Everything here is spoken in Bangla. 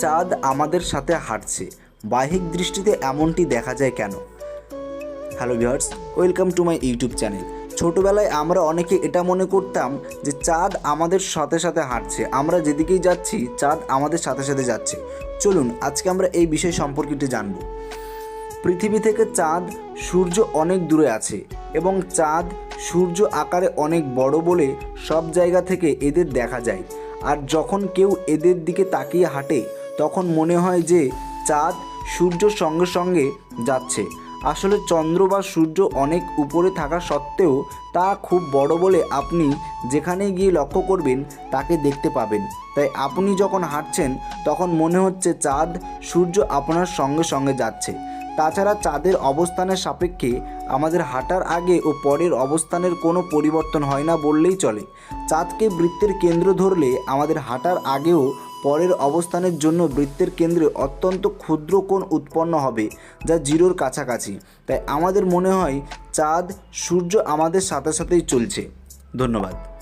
চাঁদ আমাদের সাথে হাঁটছে। বাহ্যিক দৃষ্টিতে এমনটি দেখা যায় কেন? Hello viewers welcome to my YouTube channel ছোটোবেলায় আমরা অনেকে এটা মনে করতাম যে চাঁদ আমাদের সাথে সাথে হাঁটছে। আমরা যেদিকেই যাচ্ছি, চাঁদ আমাদের সাথে সাথে যাচ্ছে। চলুন, আজকে আমরা এই বিষয় সম্পর্কিত জানব। পৃথিবী থেকে চাঁদ সূর্য অনেক দূরে আছে এবং চাঁদ সূর্য আকারে অনেক বড় বলে সব জায়গা থেকে এদের দেখা যায়। আর যখন কেউ এদের দিকে তাকিয়ে হাঁটে তখন মনে হয় যে চাঁদ সূর্যর সঙ্গে সঙ্গে যাচ্ছে। আসলে চন্দ্র বা সূর্য অনেক উপরে থাকা সত্ত্বেও তা খুব বড় বলে আপনি যেখানে গিয়ে লক্ষ্য করবেন তাকে দেখতে পাবেন। তাই আপনি যখন হাঁটছেন, তখন মনে হচ্ছে চাঁদ সূর্য আপনার সঙ্গে সঙ্গে যাচ্ছে। তাছাড়া চাঁদের অবস্থানের সাপেক্ষে আমাদের হাঁটার আগে ও পরের অবস্থানের কোনো পরিবর্তন হয় না বললেই চলে। চাঁদকে বৃত্তের কেন্দ্র ধরলে আমাদের হাঁটার আগেও পরের অবস্থানের জন্য বৃত্তের কেন্দ্রে অত্যন্ত ক্ষুদ্র কোণ উৎপন্ন হবে, যা জিরোর কাছাকাছি। তাই আমাদের মনে হয় চাঁদ, সূর্য আমাদের সাথে সাথেই চলছে। ধন্যবাদ।